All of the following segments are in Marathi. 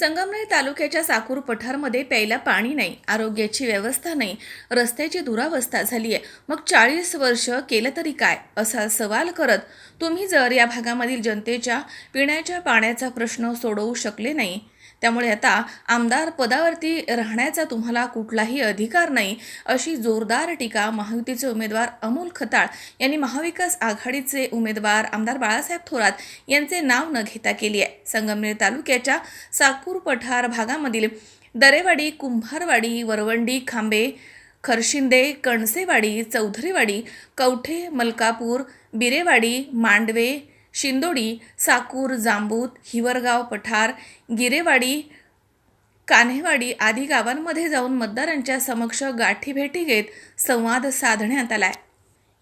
संगमनेर तालुक्याच्या साकूर पठारमध्ये प्यायला पाणी नाही आरोग्याची व्यवस्था नाही रस्त्याची दुरावस्था झाली आहे मग चाळीस वर्ष केलं तरी काय? असा सवाल करत तुम्ही जर या भागामधील जनतेच्या पिण्याच्या पाण्याचा प्रश्न सोडवू शकले नाही त्यामुळे आता आमदार पदावरती राहण्याचा तुम्हाला कुठलाही अधिकार नाही अशी जोरदार टीका महायुतीचे उमेदवार अमोल खताळ यांनी महाविकास आघाडीचे उमेदवार आमदार बाळासाहेब थोरात यांचे नाव न घेता केली आहे. संगमनेर तालुक्याच्या साकूर पठार भागामधील दरेवाडी कुंभारवाडी वरवंडी खांबे खरशिंदे कणसेवाडी चौधरीवाडी कवठे मलकापूर बिरेवाडी मांडवे शिंदोडी साकूर जांबूत हिवरगाव पठार गिरेवाडी कान्हेवाडी आदी गावांमध्ये जाऊन मतदारांच्या समक्ष गाठीभेटी घेत संवाद साधण्यात आलाय.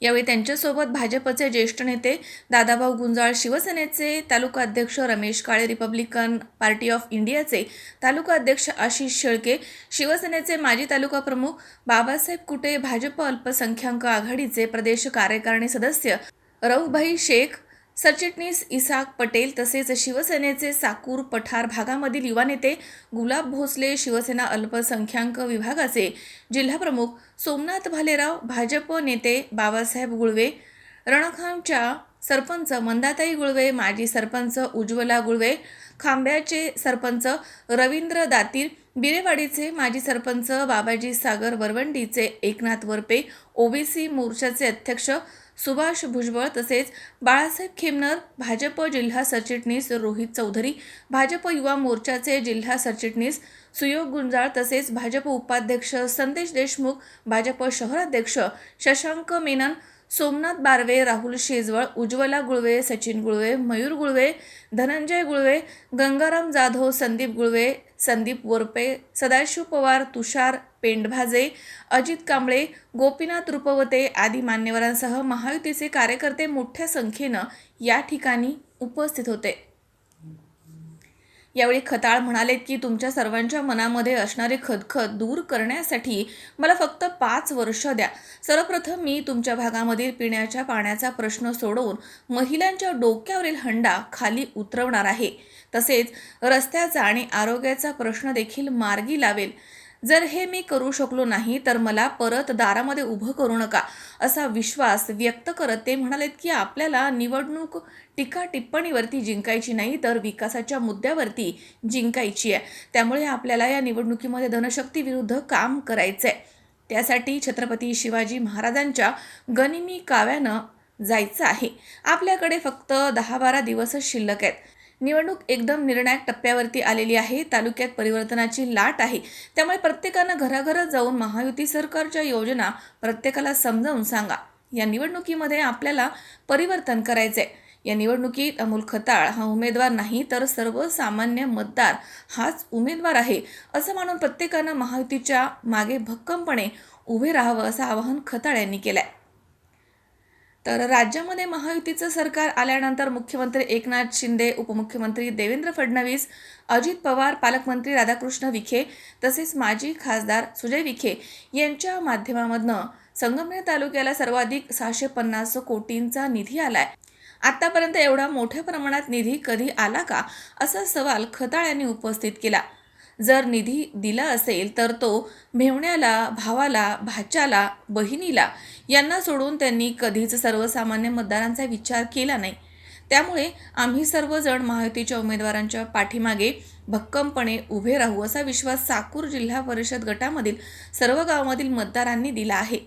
यावेळी त्यांच्यासोबत भाजपचे ज्येष्ठ नेते दादाभाऊ गुंजाळ शिवसेनेचे तालुका अध्यक्ष Ramesh Kale Republican party of इंडियाचे तालुका अध्यक्ष आशिष शेळके शिवसेनेचे माजी तालुका प्रमुख बाबासाहेब कुटे भाजप अल्पसंख्याक आघाडीचे प्रदेश कार्यकारिणी सदस्य रऊभाई शेख सरचिटणीस इसाक पटेल तसेच शिवसेनेचे साकूर पठार भागामधील युवा नेते गुलाब भोसले शिवसेना अल्पसंख्याक विभागाचे जिल्हाप्रमुख सोमनाथ भालेराव भाजप नेते बाबासाहेब गुळवे रणखांच्या सरपंच मंदाताई गुळवे माजी सरपंच उज्ज्वला गुळवे खांब्याचे सरपंच रवींद्र दातीर बिरेवाडीचे माजी सरपंच बाबाजी सागर वरवंडीचे एकनाथ वरपे ओबीसी मोर्चाचे अध्यक्ष सुभाष भुजबळ तसेच बाळासाहेब खेमनर भाजप जिल्हा सरचिटणीस रोहित चौधरी भाजप युवा मोर्चाचे जिल्हा सरचिटणीस सुयोग गुंजाळ तसेच भाजप उपाध्यक्ष संदेश देशमुख भाजप शहराध्यक्ष शशांक मेनन सोमनाथ बारवे राहुल शेजवळ उज्ज्वला गुळवे सचिन गुळवे मयूर गुळवे धनंजय गुळवे गंगाराम जाधव संदीप गुळवे संदीप वोरपे सदाशिव पवार तुषार पेंडभाजे अजित कांबळे गोपीनाथ रुपवते आदी मान्यवरांसह महायुतीचे कार्यकर्ते मोठ्या संख्येनं या ठिकाणी उपस्थित होते. यावेळी खताळ म्हणालेत की तुमच्या सर्वांच्या मनामध्ये असणारे खदखद दूर करण्यासाठी मला फक्त पाच वर्ष द्या. सर्वप्रथम मी तुमच्या भागामधील पिण्याच्या पाण्याचा प्रश्न सोडवून महिलांच्या डोक्यावरील हंडा खाली उतरवणार आहे. तसेच रस्त्याचा आणि आरोग्याचा प्रश्न देखील मार्गी लावेल. जर हे मी करू शकलो नाही तर मला परत दारामध्ये उभं करू नका असा विश्वास व्यक्त करत ते म्हणालेत की आपल्याला निवडणूक टीका टिप्पणीवरती जिंकायची नाही तर विकासाच्या मुद्द्यावरती जिंकायची आहे. त्यामुळे आपल्याला या निवडणुकीमध्ये धनशक्ती विरुद्ध काम करायचं आहे त्यासाठी छत्रपती शिवाजी महाराजांच्या गनिमी काव्यानं जायचं आहे. आपल्याकडे फक्त दहा बारा दिवसच शिल्लक आहेत. निवडणूक एकदम निर्णायक टप्प्यावरती आलेली आहे. तालुक्यात परिवर्तनाची लाट आहे. त्यामुळे प्रत्येकानं घराघरात जाऊन महायुती सरकारच्या योजना प्रत्येकाला समजावून सांगा. या निवडणुकीमध्ये आपल्याला परिवर्तन करायचे या निवडणुकीत अमोल खताळ हा उमेदवार नाही तर सर्वसामान्य मतदार हाच उमेदवार आहे असं मानून प्रत्येकानं महायुतीच्या मागे भक्कमपणे उभे राहावं असं आवाहन खताळ यांनी केलं आहे तर राज्यामध्ये महायुतीचं सरकार आल्यानंतर मुख्यमंत्री एकनाथ शिंदे उपमुख्यमंत्री देवेंद्र फडणवीस अजित पवार पालकमंत्री राधाकृष्ण विखे तसेच माजी खासदार सुजय विखे यांच्या माध्यमामधनं संगमनेर तालुक्याला सर्वाधिक सहाशे पन्नास कोटींचा निधी आलाय. आतापर्यंत एवढा मोठ्या प्रमाणात निधी कधी आला का? असा सवाल खताळ यांनी उपस्थित केला. जर निधी दिला असेल तर तो भेवण्याला भावाला भाच्याला बहिणीला यांना सोडून त्यांनी कधीच सर्वसामान्य मतदारांचा विचार केला नाही. त्यामुळे आम्ही सर्वजण महायुतीच्या उमेदवारांच्या पाठीमागे भक्कमपणे उभे राहू असा विश्वास साकूर जिल्हा परिषद गटामधील सर्व गावामधील मतदारांनी दिला आहे.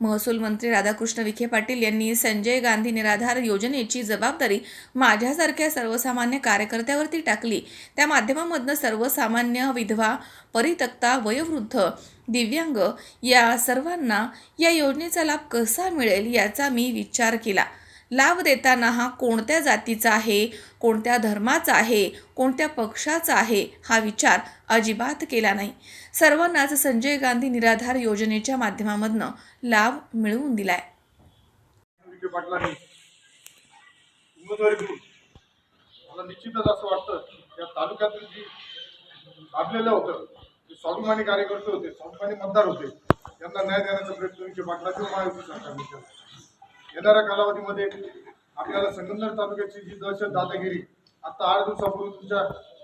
महसूल मंत्री राधाकृष्ण विखे पाटील यांनी संजय गांधी निराधार योजनेची जबाबदारी माझ्यासारख्या सर्वसामान्य कार्यकर्त्यावरती टाकली. त्या माध्यमामधनं सर्वसामान्य विधवा परितक्ता वयोवृद्ध दिव्यांग या सर्वांना या योजनेचा लाभ कसा मिळेल याचा मी विचार केला. लाभ देताना हा कोणत्या जातीचा आहे कोणत्या धर्माचा आहे कोणत्या पक्षाचा आहे हा विचार अजिबात केला नाही. सर्वांनाच संजय गांधी निराधार योजनेच्या माध्यमामधनं लाभ मिळवून दिलाय. निश्चितच असं वाटतं की या तालुक्यातील जी लाभलेलं होतं जे स्वाभिमानी कार्यकर्ते होते स्वाभिमानी मतदार होते यांना न्याय देण्याचा प्रयत्न विखे पाटला किंवा महायुती सरकारने केला. येणाऱ्या कालावधीमध्ये आपल्याला संगमनेर तालुक्याची जी दहशत दादागिरी आता आठ दिवसापूर्वी तुमच्या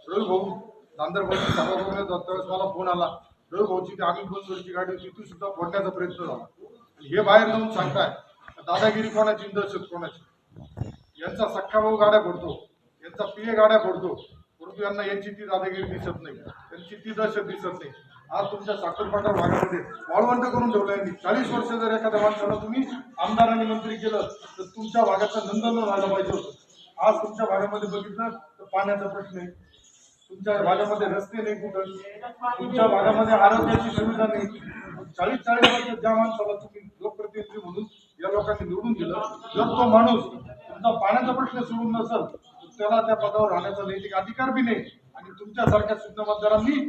रोहित भाऊ नांदर भाऊ त्यावेळेस मला फोन आला. रोहित भाऊची ती आम्ही बनसोडची गाडी होती. ती सुद्धा फोडण्याचा प्रयत्न झाला. आणि हे बाहेर जाऊन सांगताय दादागिरी कोणाची दहशत कोणाची? यांचा सख्खा भाऊ गाड्या फोडतो. यांचा पिये गाड्या फोडतो. परंतु यांना यांची ती दादागिरी दिसत नाही. त्यांची ती दहशत दिसत नाही. आज तुमच्या साखरपाटा भागामध्ये वाळवंट करून ठेवलं यांनी चाळीस वर्ष जर एखाद्या माणसाला तुम्ही आमदार आणि मंत्री केलं तर तुमच्या भागाचा नंदन व्हायला पाहिजे होतं. आज तुमच्या भागामध्ये बघितलं तर पाण्याचा प्रश्न आहे. तुमच्या भागामध्ये रस्ते नाही कुठं. तुमच्या भागामध्ये आरोग्याची सुविधा नाही. चाळीस चाळीस वर्ष ज्या माणसाला तुम्ही लोकप्रतिनिधी म्हणून या लोकांनी निवडून दिलं जर तो माणूस तुमचा पाण्याचा प्रश्न सोडून नसल तर त्याला त्या पदावर राहण्याचा नैतिक अधिकार बी नाही. आणि तुमच्यासारख्या सुद्धा मतदारांनी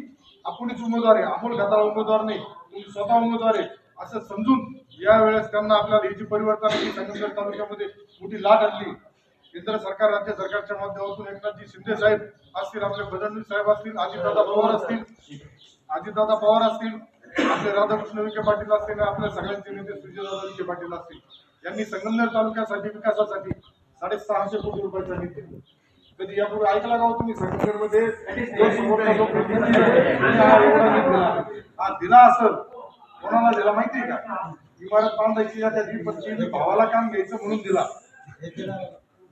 आपणच उमेदवार आहे अमोल घाताला उमेदवार नाही तुम्ही स्वतः उमेदवार आहे असं समजून या वेळेस त्यांना आपल्याला ही जी परिवर्तनाची संगमनेर तालुक्यामध्ये मोठी लाट आणली केंद्र सरकार राज्य सरकारच्या माध्यमातून एकनाथजी शिंदे साहेब असतील आपले फडणवीस साहेब असतील अजितदादा पवार असतील अजितदादा पवार असतील आपले राधाकृष्ण विखे पाटील असतील आपल्या सगळ्यांचे नेते सुजयदादा विखे पाटील असतील यांनी संगमनेर तालुक्यासाठी विकासासाठी साडेसहाशे कोटी रुपयाचा निधी दिला. कधी यापूर्वी ऐकला का हो तुम्ही? आहे, त्याने हा दिला. असेल. कोणाला दिला माहितीये का? इमारत बांधायची या त्या द्विपक्षीय भावाला काम घ्यायचं म्हणून दिला.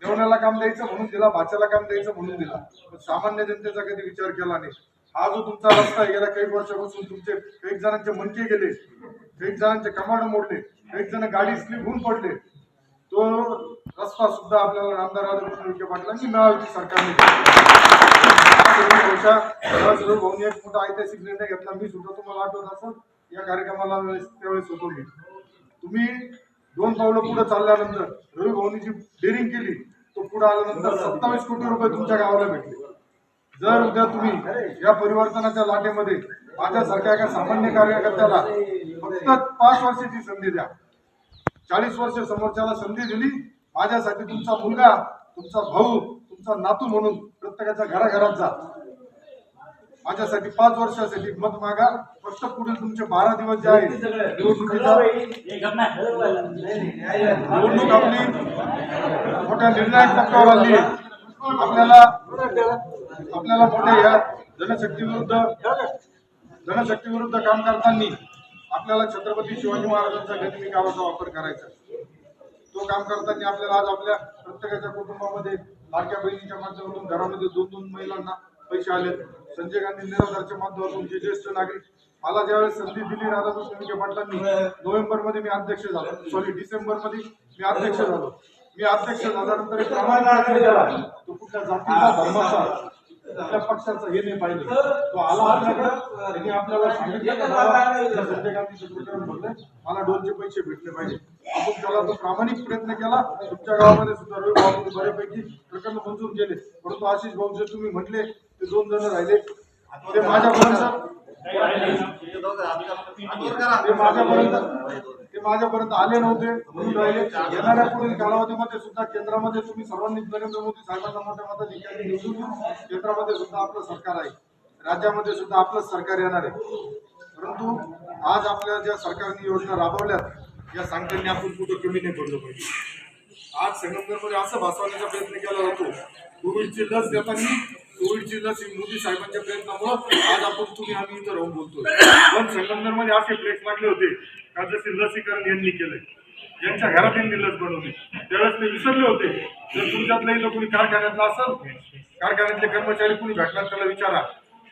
देवण्याला काम द्यायचं म्हणून दिला भाच्याला काम द्यायचं म्हणून दिला. सामान्य जनतेचा कधी विचार केला नाही. हा जो तुमचा रस्ता आहे, गेल्या काही वर्षापासून तुमचे काही जणांचे मनके गेले. काही जणांचे कमाड मोडले. काही जण गाडी स्लिप होऊन पडले. तो रस्ता सुद्धा आपल्याला रामदार राधाकृष्ण विखे पाटलांनी मिळावी सरकारने भाऊनी एक मोठा ऐतिहासिक निर्णय घेतला मी सुद्धा तुम्हाला आठवत असं या कार्यक्रमाला वेळेस- त्यावेळेस होतो मी. तुम्ही दोन पावलं पुढे चालल्यानंतर रवी भाऊनी जी डेअरिंग केली तो पुढे आल्यानंतर सत्तावीस कोटी रुपये तुमच्या गावाला भेटले. जर उद्या तुम्ही या परिवर्तनाच्या लाटेमध्ये माझ्यासारख्या एका सामान्य कार्यकर्त्याला फक्त पाच वर्षाची संधी द्या चाळीस वर्ष समोरच्याला संधी दिली. माझ्यासाठी तुमचा मुलगा तुमचा भाऊ तुमचा नातू म्हणून प्रत्येकाच्या घराघरात जा. माझ्यासाठी पाच वर्षासाठी मत मागा. फक्त पुढील तुमचे बारा दिवस जे आहे निवडणुकीचा निवडणूक आपली मोठ्या निर्णायक टप्प्यावर आली. आपल्याला आपल्याला मोठ्या या जनशक्ती विरुद्ध जनशक्ती विरुद्ध काम करताना आपल्याला छत्रपती शिवाजी महाराजांच्या गनिमी गावाचा वापर करायचा. तो काम करताना आपल्याला आज आपल्या प्रत्येकाच्या कुटुंबामध्ये लाडक्या बहिणीच्या माध्यमातून घरामध्ये दोन दोन महिलांना पैसे आले संजय गांधी निराधारच्या माध्यमातून जे ज्येष्ठ नागरिक मला ज्यावेळेस संधी दिली राधाकृष्ण विखे पाटलांनी नोव्हेंबरमध्ये मी अध्यक्ष झालो. सॉरी डिसेंबरमध्ये मी अध्यक्ष झालो. मी अध्यक्ष झाल्यानंतर तो कुठल्या जातीचा धर्माचा कुठल्या पक्षाचा हे नाही पाहिजे तो आला आपल्याकडे त्यांनी आपल्याला सांगितलं की मला या संजय गांधीचं प्रकरण भरलंय मला दोनचे पैसे भेटले पाहिजे. आपण त्याला तो प्रामाणिक प्रयत्न केला. तुमच्या गावामध्ये सुद्धा रवी भाऊ बऱ्यापैकी प्रकरण मंजूर केले. परंतु आशिष भाऊ जे तुम्ही म्हटले ते दोन जण राहिले. ते माझ्यापर्यंत ते माझ्यापर्यंत ते माझ्यापर्यंत आले नव्हते. म्हणून राहिले. येणाऱ्या पुढील कालावधीमध्ये सुद्धा केंद्रामध्ये तुम्ही सर्वांनी नरेंद्र मोदी साहेबांना मोठ्या मताधिकारी निवडून केंद्रामध्ये सुद्धा आपलं सरकार आहे. राज्यामध्ये सुद्धा आपलंच सरकार येणार आहे. परंतु आज आपल्या ज्या सरकारने योजना राबवल्यात या सांगताना आपण कुठं कमी नाही पडलं पाहिजे. आज संगमनेरमध्ये असं भासवण्याचा प्रयत्न केला जातो. कोविडची लस देताना कोविडची लस ही मोदी साहेबांच्या प्रयत्नामुळं आज आपण तुम्ही आम्ही इथं राहून बोलतोय. पण संगमनेरमध्ये असे प्लेट लागले होते. का जसे लसीकरण यांनी केलंय. यांच्या घरात यांनी लस बनवली. त्यावेळेस ते विसरले होते. जर तुमच्यातलाही इथं कोणी कारखान्यातला असेल कारखान्यातले कर्मचारी कोणी भेटणार त्याला विचारा.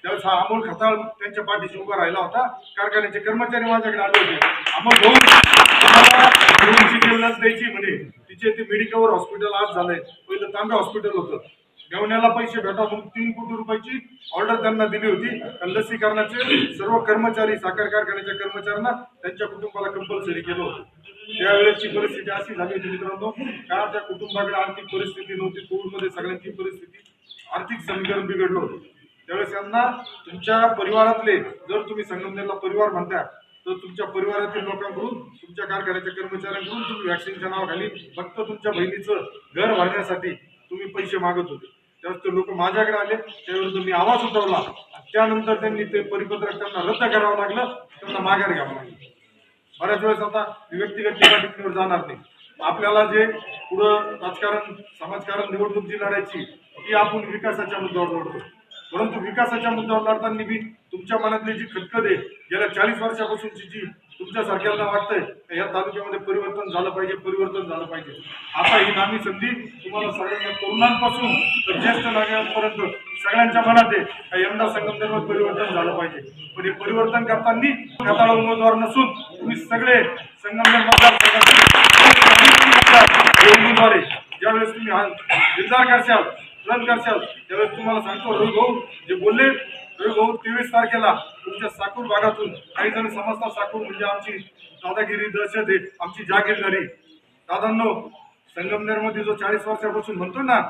त्यावेळेस हा अमोल खताळ त्यांच्या पाठीशी उभा राहिला होता. कारखान्याचे कर्मचारी माझ्याकडे आले होते. अमोल भाऊ लस द्यायची म्हणे. तिचे ते मेडिकल हॉस्पिटल आज झालंय. पहिलं तांबे हॉस्पिटल होतं. गवण्याला पैसे भेटा म्हणून तीन कोटी रुपयाची ऑर्डर त्यांना दिली होती. आणि लसीकरणाचे सर्व कर्मचारी साखर कारखान्याच्या कर्मचाऱ्यांना त्यांच्या कुटुंबाला कंपल्सरी केलं होतं. त्यावेळेची परिस्थिती अशी झाली होती मित्रांनो का त्या कुटुंबाकडे आर्थिक परिस्थिती नव्हती कोविडमध्ये सगळ्यांची परिस्थिती आर्थिक समीकरण बिघडलं होतं. त्यावेळेस यांना तुमच्या परिवारातले जर तुम्ही संगमनेरला परिवार म्हणता तर तुमच्या परिवारातील लोकांकडून तुमच्या कारखान्याच्या कर्मचाऱ्यांकडून तुम्ही व्हॅक्सिनच्या नावाखाली फक्त तुमच्या बहिणीचं घर भरण्यासाठी तुम्ही पैसे मागत होते. त्यावेळेस ते लोक माझ्याकडे आले. त्यावेळेस मी आवाज उठवला. आणि त्यानंतर त्यांनी ते परिपत्रक त्यांना रद्द करावं लागलं. त्यांना माघार घ्यावं लागलं. बऱ्याच वेळेस आता व्यक्तिगत टीका टिप्पणीवर जाणार नाही. आपल्याला जे पुढं राजकारण समाजकारण निवडणूक जी लढायची ती आपण विकासाच्या मुद्द्यावर लढतो. परंतु विकासाच्या मुद्द्यावर लढताना बी तुमच्या मनातली जी खदखद आहे गेल्या चाळीस वर्षापासूनची जी तुमच्या सारख्याला वाटतंय? का या तालुक्यामध्ये परिवर्तन झालं पाहिजे परिवर्तन झालं पाहिजे? आता ही नामी संधी तुम्हाला सगळ्यांना तरुणांपासून तर ज्येष्ठ नागरिकांपर्यंत सगळ्यांच्या मनात आहे. यंदा संगमनेरमध्ये परिवर्तन झालं पाहिजे? पण हे परिवर्तन करताना खताळा उमेदवार नसून तुम्ही सगळे संगमनेर मतदारसंघाचे उमेदवार आहे. ज्यावेळेस तुम्ही हा करशाल रन करशाल त्यावेळेस तुम्हाला सांगतो रवी भाऊ जे बोलले भाऊ तेवीस तारखेला तुमच्या साकूर भागातून काही जण समजतात साकूर म्हणजे आमची दादागिरी दहशत आहे आमची जागीरदारी. दादांनो संगमनेरमध्ये जो चाळीस वर्षापासून म्हणतो ना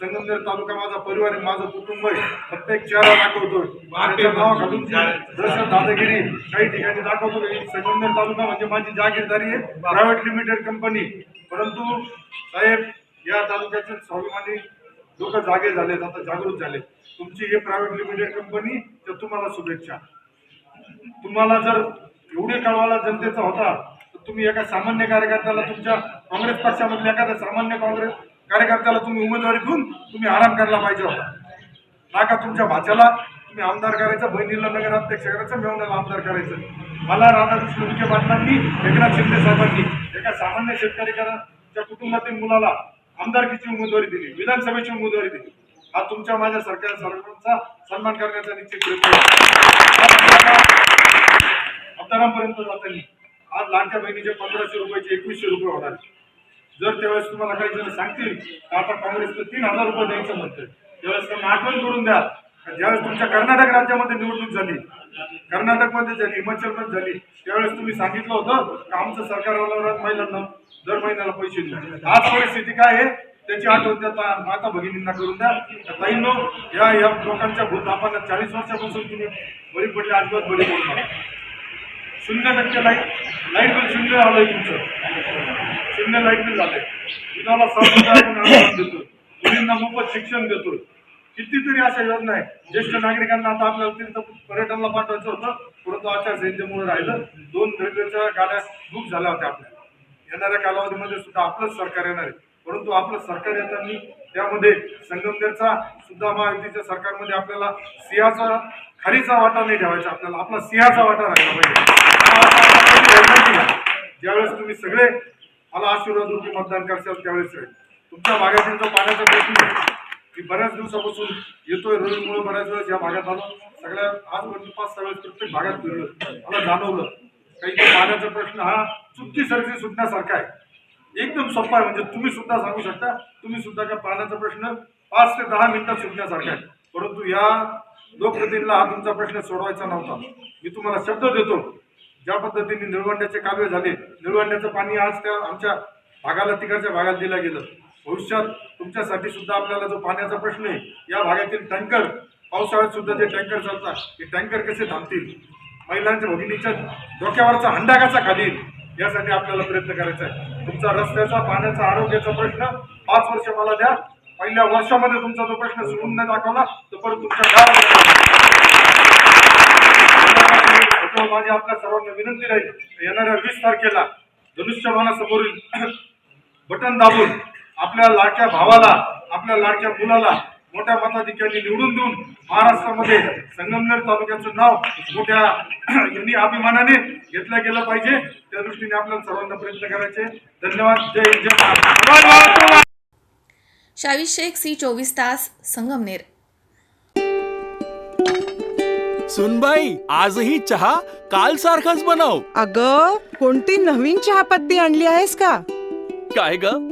संगमनेर तालुका माझा परिवार आहे माझं कुटुंब आहे. फक्त एक चेहरा जी दहशत दादागिरी काही ठिकाणी दाखवतो संगमनेर तालुका म्हणजे माझी जागीरदारी आहे. Private limited company. परंतु साहेब या तालुक्याचे स्वाभिमानी लोक जागे झालेत आता जागृत झाले. तुमची हे प्रायव्हेट लिमिटेड कंपनी तर तुम्हाला शुभेच्छा. तुम्हाला जर एवढे कळवाला जनतेचा होता तर तुम्ही एका सामान्य कार्यकर्त्याला तुमच्या काँग्रेस पक्षामधल्या एखाद्या सामान्य काँग्रेस कार्यकर्त्याला तुम्ही उमेदवारी देऊन तुम्ही आराम करायला पाहिजे होता. ना का तुमच्या भाच्याला तुम्ही आमदार करायचं बहिणीला नगराध्यक्ष करायचं मेवण्याला आमदार करायचं. मला राधाकृष्ण विखे पाटलांनी एकनाथ शिंदे साहेबांनी एका सामान्य शेतकरी कुटुंबातील मुलाला आमदारकीची उमेदवारी दिली? विधानसभेची उमेदवारी दिली. हा तुमच्या माझ्या सरकार सर्वांचा सन्मान करण्याचा निश्चित प्रयत्न आहे. आमदारांपर्यंत जाताना आज लाडक्या बहिणीचे पंधराशे रुपयाचे एकवीसशे रुपये होणार. जर त्यावेळेस तुम्हाला काही जण सांगतील तर आता काँग्रेसचं तीन हजार रुपये द्यायचं म्हणतं त्यावेळेस त्यांना आठवण करून द्या. ज्यावेळेस तुमच्या कर्नाटक राज्यामध्ये निवडणूक झाली कर्नाटकमध्ये झाली हिमाचलमध्ये झाली त्यावेळेस तुम्ही सांगितलं होतं की आमचं सरकार महिलांना दर महिन्याला पैसे दिले आज परिस्थिती काय आहे? त्याची आठवण त्या माता भगिनींना करून द्या. का ताईंनो या या लोकांच्या भूतापांना चाळीस वर्षापासून तुम्ही बळी पडले अजिबात बळी पडू शून्य टक्के लाइट लाइट बिल शून्य आलंय तुमचं. शून्य लाइट बिल झालंय तुम्हाला सहकार देतो. मुलींना मोफत शिक्षण देतो. कितीतरी अशा योजना आहे. ज्येष्ठ नागरिकांना आता आपल्याला तीर्थ पर्यटनाला पाठवायचं होतं. परंतु आचारसंहितेमुळे राहिलं. दोन रेल्वेच्या गाड्या बुक झाल्या होत्या आपल्या. येणाऱ्या कालावधीमध्ये सुद्धा आपलंच सरकार येणार आहे. परंतु आपलं सरकार येताना त्यामध्ये संगमनेरचा सुद्धा महायुतीच्या सरकारमध्ये आपल्याला सिंहाचा खारीचा वाटा नाही ठेवायचा. आपल्याला आपला सिंहाचा वाटा राहिला पाहिजे. ज्यावेळेस तुम्ही सगळे मला आशीर्वाद रूपी मतदान करशाल त्यावेळेस तुमच्या भागातील जो पाण्याचा प्रश्न मी की बऱ्याच दिवसापासून येतोय रवीमुळे बऱ्याच वेळेस या भागात आलो. सगळ्या आजपर्यंत पाच सहा वेळेस प्रत्येक भागात फिरलं मला जाणवलं. काही पाण्याचा प्रश्न हा चुटकी सरशी सुटण्यासारखा आहे. एकदम सोपा आहे. म्हणजे तुम्ही सुद्धा सांगू शकता. तुम्ही सुद्धा का पाण्याचा प्रश्न पाच ते दहा मिनिटात सुटण्यासारखा आहे. परंतु या लोकप्रतिनिधीला हा तुमचा प्रश्न सोडवायचा नव्हता. मी तुम्हाला शब्द देतो. ज्या पद्धतीने निळवंड्याचे काव्य झाले निळवंड्याचं पाणी आज त्या आमच्या भागाला तिकडच्या भागात दिलं गेलं. भविष्यात तुमच्यासाठी सुद्धा आपल्याला जो पाण्याचा प्रश्न आहे या भागातील टँकर पावसाळ्यात सुद्धा जे टँकर चालतात ते टँकर कसे थांबतील? महिलांच्या भगिनीच्या डोक्यावरचा हंडा कसा खाली यासाठी आपल्याला प्रयत्न करायचा आहे. तुमचा रस्त्याचा पाण्याचा आरोग्याचा प्रश्न पाच वर्ष मला द्या. पहिल्या वर्षामध्ये तुमचा जो प्रश्न सोडून दाखवला तर परत तुमच्या माझी आपल्या सर्वांना विनंती राहील. येणाऱ्या वीस तारखेला धनुष्यबाणासमोरील बटन दाबून आपल्या लाडक्या भावाला आपल्या लाडक्या मुलाला मोठ्या मताधिक्याने निवडून देऊन महाराष्ट्रामध्ये संगमनेर तालुक्याचं नाव मोठ्या यांनी अभिमानाने घेतलं गेलं पाहिजे. त्या दृष्टीने आपल्याला सर्वांना प्रयत्न करायचे. धन्यवाद. जय हिंद, जय महाराष्ट्र शावी शेख सी चोवीस तास संगमनेर. सुनबाई आजही चहा काल सारखाच बनव. अग कोणती नवीन चहापत्ती आणली आहेस का? काय ग?